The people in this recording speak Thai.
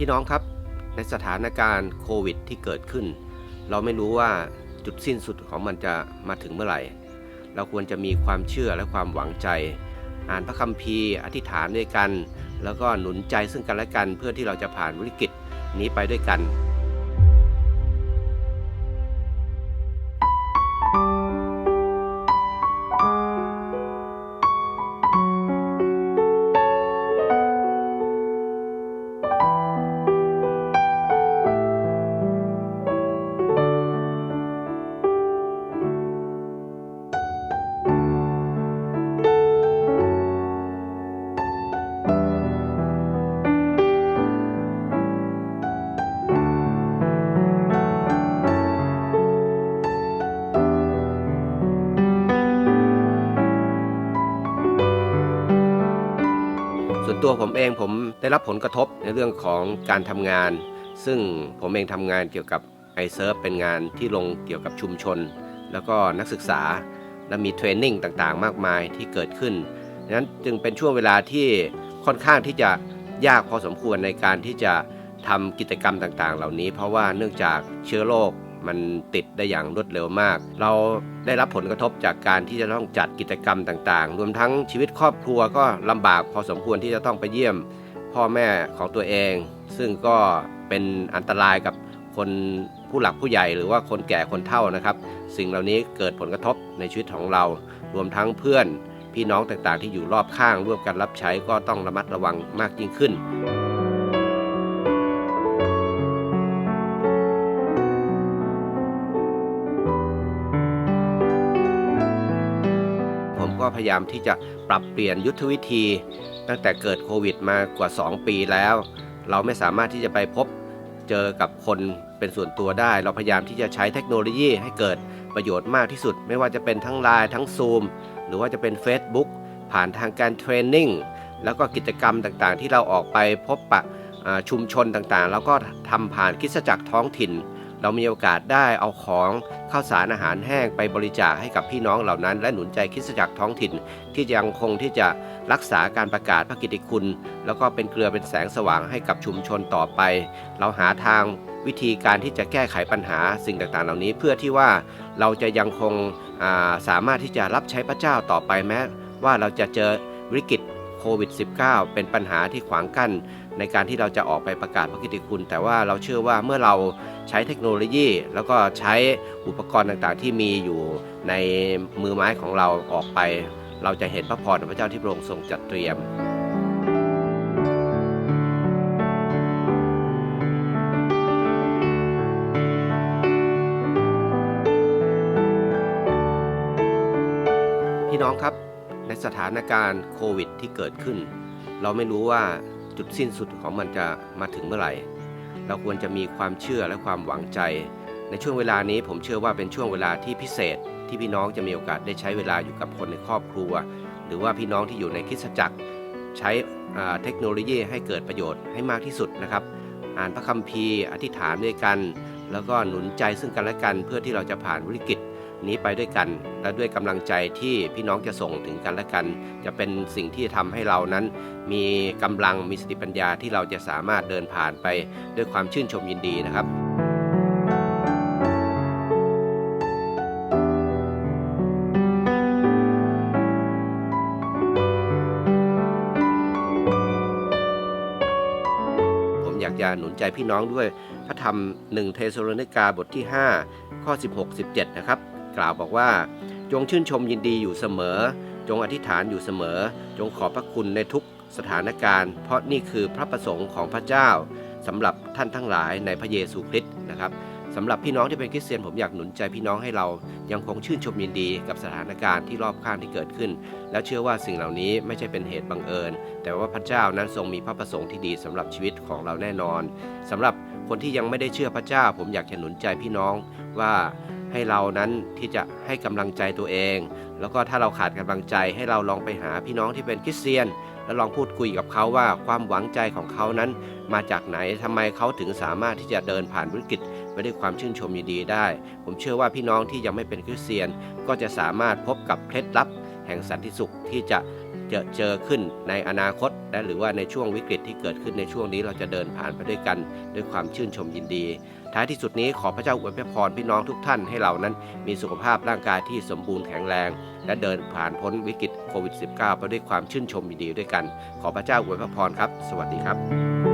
พี่น้องครับในสถานการณ์โควิดที่เกิดขึ้น เราไม่รู้ว่าจุดสิ้นสุดของมันจะมาถึงเมื่อไหร่ เราควรจะมีความเชื่อและความหวังใจ อ่านพระคัมภีร์ อธิษฐานด้วยกัน แล้วก็หนุนใจซึ่งกันและกัน เพื่อที่เราจะผ่านวิกฤตนี้ไปด้วยกัน ส่วนตัวผมเองผมได้รับผลกระทบในเรื่องของการทำงาน ซึ่งผมเองทำงานเกี่ยวกับไอเซิร์ฟเป็นงานที่ลงเกี่ยวกับชุมชน แล้วก็นักศึกษาและมีเทรนนิ่งต่างๆ มากมายที่เกิดขึ้นดังนั้นจึงเป็นช่วงเวลาที่ค่อนข้างที่จะยากพอสมควรในการที่จะทำกิจกรรมต่างๆ เหล่านี้ เพราะว่าเนื่องจากเชื้อโรค มันติดได้อย่างรวดเร็วมาก เราได้รับผลกระทบจากการที่จะต้องจัดกิจกรรมต่างๆ รวมทั้งชีวิตครอบครัวก็ลำบากพอสมควรที่จะต้องไปเยี่ยม พ่อแม่ของตัวเอง ซึ่งก็เป็นอันตรายกับคนผู้หลักผู้ใหญ่หรือว่าคนแก่คนเฒ่านะครับ สิ่งเหล่านี้เกิดผลกระทบในชีวิตของเรา รวมทั้งเพื่อนพี่น้องต่างๆ ที่อยู่รอบข้างร่วมกันรับใช้ก็ต้องระมัดระวังมากยิ่งขึ้น พยายามที่จะปรับเปลี่ยนยุทธวิธี ตั้งแต่เกิดโควิดมากว่า 2 ปีแล้ว เราไม่สามารถที่จะไปพบเจอกับคนเป็นส่วนตัวได้ เราพยายามที่จะใช้เทคโนโลยีให้เกิดประโยชน์มากที่สุด ไม่ว่าจะเป็นทั้งไลน์ทั้ง Zoom หรือว่าจะเป็น Facebook ผ่านทางการเทรนนิ่งแล้วก็กิจกรรมต่างๆ ที่เราออกไปพบปะชุมชนต่างๆ แล้วก็ทำผ่านคิดจักรท้องถิ่น เรามีโอกาสได้เอาของข้าวสารอาหารแห้งไปบริจาคให้กับพี่น้องเหล่านั้น และหนุนใจคริดจักรท้องถิ่น ที่ยังคงที่จะรักษาการประกาศพระกิตติคุณ แล้วก็เป็นเกลือเป็นแสงสว่างให้กับชุมชนต่อไป เราหาทางวิธีการที่จะแก้ไขปัญหาสิ่งต่างๆ เหล่านี้ เพื่อที่ว่าเราจะยังคงาสามารถที่จะรับใช้พระเจ้าต่อไปแม้ ว่าเราจะเจอวิกฤตโควิด -19 เป็นปัญหาที่ขวางกั้น ในการที่เราจะออกไปประกาศพระกิตติคุณ แต่ว่าเราเชื่อว่าเมื่อเราใช้เทคโนโลยี แล้วก็ใช้อุปกรณ์ต่างๆ ที่มีอยู่ในมือไม้ของเราออกไป เราจะเห็นพระพรของพระเจ้าที่พระองค์ทรงจัดเตรียมพี่น้องครับในสถานการณ์โควิดที่เกิดขึ้น เราไม่รู้ว่า จุดสิ้นสุดของมันจะมาถึงเมื่อไหร่ เราควรจะมีความเชื่อและความหวังใจ ในช่วงเวลานี้ผมเชื่อว่าเป็นช่วงเวลาที่พิเศษ ที่พี่น้องจะมีโอกาสได้ใช้เวลาอยู่กับคนในครอบครัว หรือว่าพี่น้องที่อยู่ในคิสจักร ใช้เทคโนโลยีให้เกิดประโยชน์ให้มากที่สุดนะครับ อ่านพระคัมภีร์อธิษฐานด้วยกัน แล้วก็หนุนใจซึ่งกันและกันเพื่อที่เราจะผ่านวิกฤต นี้ไปด้วยกัน และด้วยกำลังใจที่พี่น้องจะส่งถึงกันและกัน จะเป็นสิ่งที่ทำให้เรานั้น มีกำลังมีสติปัญญาที่เราจะสามารถเดินผ่านไปด้วยความชื่นชมยินดีนะครับผมอยากจะหนุนใจพี่น้องด้วย พระธรรม1เทสโลนิกาบทที่ 5 ข้อ 16 17 นะครับ กล่าวบอกว่า จงชื่นชมยินดีอยู่เสมอ จงอธิษฐานอยู่เสมอ จงขอบพระคุณในทุกสถานการณ์ เพราะนี่คือพระประสงค์ของพระเจ้าสำหรับท่านทั้งหลายในพระเยซูคริสต์นะครับสำหรับพี่น้องที่เป็นคริสเตียนผมอยากหนุนใจพี่น้องให้เรายังคงชื่นชมยินดีกับสถานการณ์ที่รอบข้างที่เกิดขึ้น แล้วเชื่อว่าสิ่งเหล่านี้ไม่ใช่เป็นเหตุบังเอิญ แต่ว่าพระเจ้านั้นทรงมีพระประสงค์ที่ดีสำหรับชีวิตของเราแน่นอนสำหรับคนที่ยังไม่ได้เชื่อพระเจ้า ผมอยากจะหนุนใจพี่น้องว่า ให้เรานั้นที่จะให้กำลังใจตัวเอง แล้วก็ถ้าเราขาดกำลังใจให้เราลองไปหาพี่น้องที่เป็นคริสเตียน แล้วลองพูดคุยกับเขาว่าความหวังใจของเขานั้นมาจากไหนทำไมเขาถึงสามารถที่จะเดินผ่านวิกฤตไปด้วยความชื่นชมยินดีได้ ผมเชื่อว่าพี่น้องที่ยังไม่เป็นคริสเตียน ก็จะสามารถพบกับเคล็ดลับ แห่งสันติสุขที่จะเจอเจอขึ้นในอนาคตและหรือว่าในช่วงวิกฤตที่เกิดขึ้นในช่วงนี้เราจะเดินผ่านไปด้วยกัน ด้วยความชื่นชมยินดี ท้ายที่สุดนี้ขอพระเจ้าอวยพรพี่น้องทุกท่านให้เรานั้น มีสุขภาพร่างกายที่สมบูรณ์แข็งแรง และเดินผ่านพ้นวิกฤตโควิด -19 ไปด้วยความชื่นชมยินดีด้วยกัน ขอพระเจ้าอวยพรครับ สวัสดีครับ